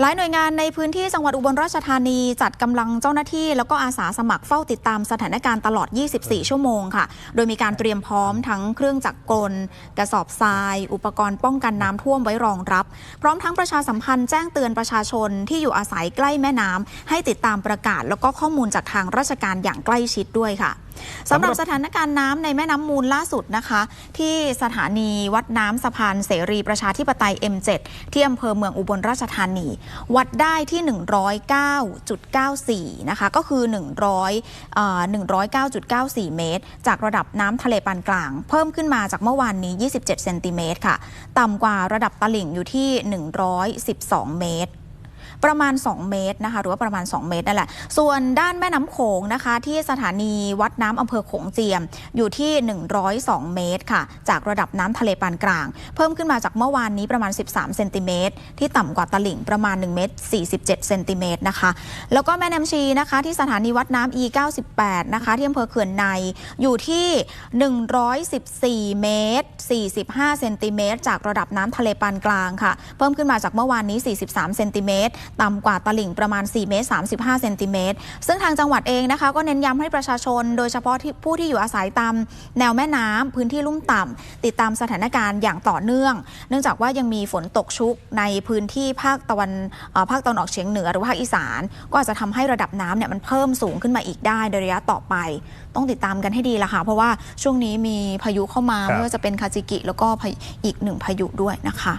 หลายหน่วยงานในพื้นที่จังหวัดอุบลราชธานีจัดกำลังเจ้าหน้าที่ แล้วก็อาสาสมัครเฝ้าติดตามสถานการณ์ตลอด 24 ชั่วโมงค่ะ โดยมีการเตรียมพร้อมทั้งเครื่องจักรกล กระสอบทราย อุปกรณ์ป้องกันน้ำท่วมไว้รองรับ พร้อมทั้งประชาสัมพันธ์แจ้งเตือนประชาชนที่อยู่อาศัยใกล้แม่น้ำให้ติดตามประกาศ แล้วก็ข้อมูลจากทางราชการอย่างใกล้ชิดด้วยค่ะ สำหรับสถานการณ์น้ำในแม่น้ำมูลล่าสุดนะคะ ที่สถานีวัดน้ำสะพานเสรีประชาธิปไตย M7 ที่อำเภอเมืองอุบลราชธานี วัดได้ที่ 109.94 นะคะ ก็คือ 100เอ่อ109.94 เมตร จากระดับน้ำทะเลปานกลาง เพิ่มขึ้นมาจากเมื่อวานนี้ 27 เซนติเมตรค่ะ ต่ำกว่าระดับตลิ่งอยู่ที่ 112 เมตร ประมาณ 2 เมตรนะคะหรือว่าประมาณ 2 เมตรนั่นแหละ ส่วนด้านแม่น้ำโขงนะคะ ที่สถานีวัดน้ำอำเภอโขงเจียมอยู่ที่ 102 เมตรค่ะ จากระดับน้ำทะเลปานกลาง เพิ่มขึ้นมาจากเมื่อวานนี้ประมาณ 13 เซนติเมตรที่ต่ำกว่าตลิ่งประมาณ 1 เมตร 47 เซนติเมตรนะคะ แล้วก็แม่น้ำชีนะคะที่สถานีวัดน้ำ E 98นะคะที่อำเภอเขื่อนในอยู่ที่ 114 เมตร 45 เซนติเมตรจากระดับน้ำทะเลปานกลางค่ะ เพิ่มขึ้นมาจากเมื่อวานนี้ 43 เซนติเมตรต่ำกว่าตลิ่งประมาณ 4 เมตร 35 เซนติเมตร ซึ่งทางจังหวัดเองนะคะ ก็เน้นย้ำให้ประชาชน โดยเฉพาะที่ผู้ที่อยู่อาศัยตามแนวแม่น้ำพื้นที่ลุ่มต่ำติดตามสถานการณ์อย่างต่อเนื่อง เนื่องจากว่ายังมีฝนตกชุกในพื้นที่ภาคตะวันเอ่อภาคตะวันออกเฉียงเหนือหรือว่าภาคอีสาน ก็อาจจะทำให้ระดับน้ำเนี่ยมันเพิ่มสูงขึ้นมาอีกได้ในระยะต่อไป ต้องติดตามกันให้ดีละค่ะเพราะว่าช่วงนี้มีพายุเข้ามาครับไม่ว่าจะเป็นคาจิกิ แล้วก็พายุอีกหนึ่งพายุด้วยนะคะ